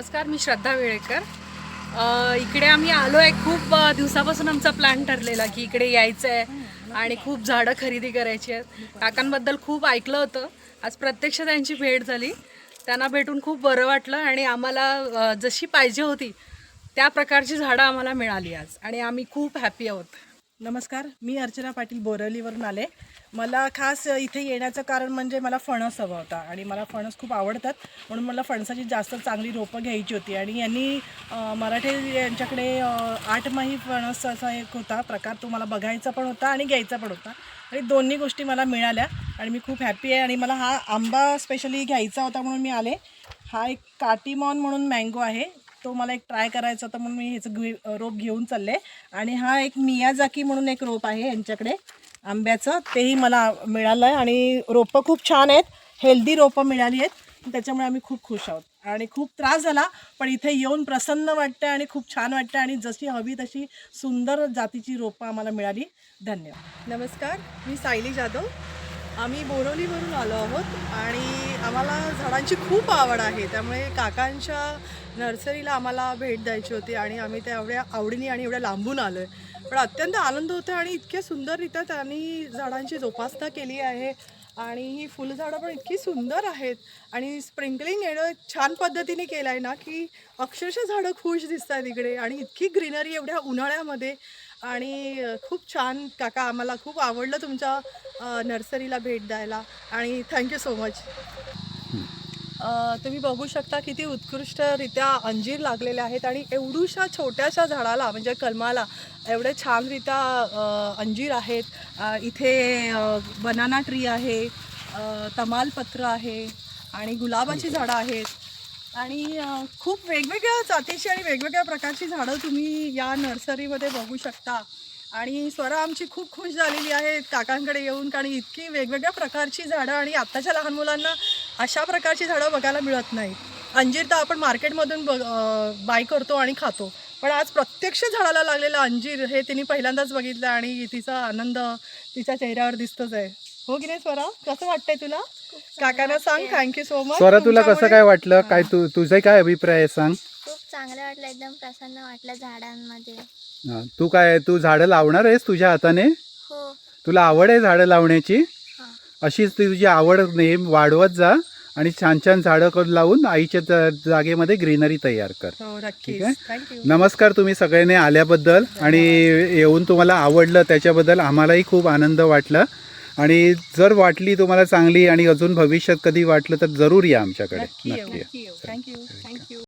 नमस्कार मी श्रद्धा वेळेकर. इकडे आम्ही आलो आहे. खूप दिवसापासून आमचा प्लॅन ठरलेला की इकडे यायचं आहे आणि खूप झाडं खरेदी करायची आहेत. काकांबद्दल खूप ऐकलं होतं. आज प्रत्यक्ष त्यांची भेट झाली. त्यांना भेटून खूप बरं वाटलं आणि आम्हाला जशी पाहिजे होती त्या प्रकारची झाडं आम्हाला मिळाली आज. आणि आम्ही खूप हॅपी आहोत. नमस्कार मी अर्चना पाटील बोरवलीवरून आले. मला खास इथे येण्याचं कारण म्हणजे मला फणस हवा होता आणि मला फणस खूप आवडतात. म्हणून मला फणसाची जास्त चांगली रोपं घ्यायची होती आणि यांनी मराठे यांच्याकडे आठमाही फणस असा एक होता. प्रकार तो मला बघायचा पण होता आणि घ्यायचा पण होता. आणि दोन्ही गोष्टी मला मिळाल्या आणि मी खूप हॅपी आहे आणि मला हा आंबा स्पेशली घ्यायचा होता म्हणून मी आले. हा एक काटीमॉन म्हणून मँगो आहे. तो मला एक ट्राय करायचा होता म्हणून मी ह्याचं घे रोप घेऊन चालले. आणि हा एक मियाजाकी म्हणून एक रोप आहे यांच्याकडे आंब्याचं. तेही मला मिळालं आहे आणि रोपं खूप छान आहेत. हेल्दी रोपं मिळाली आहेत. त्याच्यामुळे आम्ही खूप खुश आहोत. आणि खूप त्रास झाला पण इथे येऊन प्रसन्न वाटतं आणि खूप छान वाटतं आणि जशी हवी तशी सुंदर जातीची रोपं आम्हाला मिळाली. धन्यवाद. नमस्कार मी सायली जाधव. आम्ही बोरवलीवरून आलो आहोत आणि आम्हाला झाडांची खूप आवड आहे. त्यामुळे काकांच्या नर्सरीला आम्हाला भेट द्यायची होती आणि आम्ही त्या एवढ्या आवडीने आणि एवढ्या लांबून आलो आहे पण अत्यंत आनंद होतो आणि इतक्या सुंदररित्या त्यांनी झाडांची जोपासना केली आहे आणि ही फुलझाडं पण इतकी सुंदर आहेत आणि स्प्रिंकलिंग येणं छान पद्धतीने केलं आहे ना की अक्षरशः झाडं खुश दिसत आहेत इकडे आणि इतकी ग्रीनरी एवढ्या उन्हाळ्यामध्ये आणि खूप छान काका आम्हाला खूप आवडलं तुमच्या नर्सरीला भेट द्यायला आणि थँक्यू सो मच. तुम्ही बघू शकता किती उत्कृष्टरित्या अंजीर लागलेले आहेत आणि एवढूशा छोट्याशा झाडाला म्हणजे कलमाला एवढे छानरित्या अंजीर आहेत. इथे बनाना ट्री आहे तमालपत्र आहे आणि गुलाबाची झाडं आहेत. आणि खूप वेगवेगळ्या जातीची आणि वेगवेगळ्या प्रकारची झाडं तुम्ही या नर्सरीमध्ये बघू शकता. आणि स्वरा आमची खूप खुश झालेली आहे. काकांकडे येऊन कारण इतकी वेगवेगळ्या प्रकारची झाडं आणि आत्ताच्या लहान मुलांना अशा प्रकारची झाडं बघायला मिळत नाहीत. अंजीर तर आपण मार्केटमधून बघ बाय करतो आणि खातो. पण आज प्रत्यक्ष झाडाला लागलेलं अंजीर हे तिने पहिल्यांदाच बघितलं आणि तिचा आनंद तिच्या चेहऱ्यावर दिसतोच आहे. हो की नाही स्वरा? कसं वाटतंय तुला? काकांना सांग थँक्यू सो मच स्वरा तुला कसं काय वाटलं? काय तू तुझा काय अभिप्राय आहे सांग? खूप चांगलं वाटलं एकदम प्रसन्न वाटलं झाडांमध्ये. हा, तू काय तू झाडं लावणार आहेस तुझ्या हाताने? हो. तुला आवड आहे झाडं लावण्याची? हां. अशीच ती तुझी आवड नेहमी वाढवत जा आणि छान छान झाडं कर लावून आईच्या जा- जागेमध्ये ग्रीनरी तयार कर. हो ठीक नक्कीच आहे? थँक्यू नमस्कार तुम्ही सगळ्यांनी आल्याबद्दल आणि येऊन तुम्हाला आवडलं त्याच्याबद्दल आम्हालाही खूप आनंद वाटला. आणि जर वाटली तुम्हाला चांगली आणि अजून भविष्यात कधी वाटलं तर जरूर या आमच्याकडे. नक्की थँक्यू थँक्यू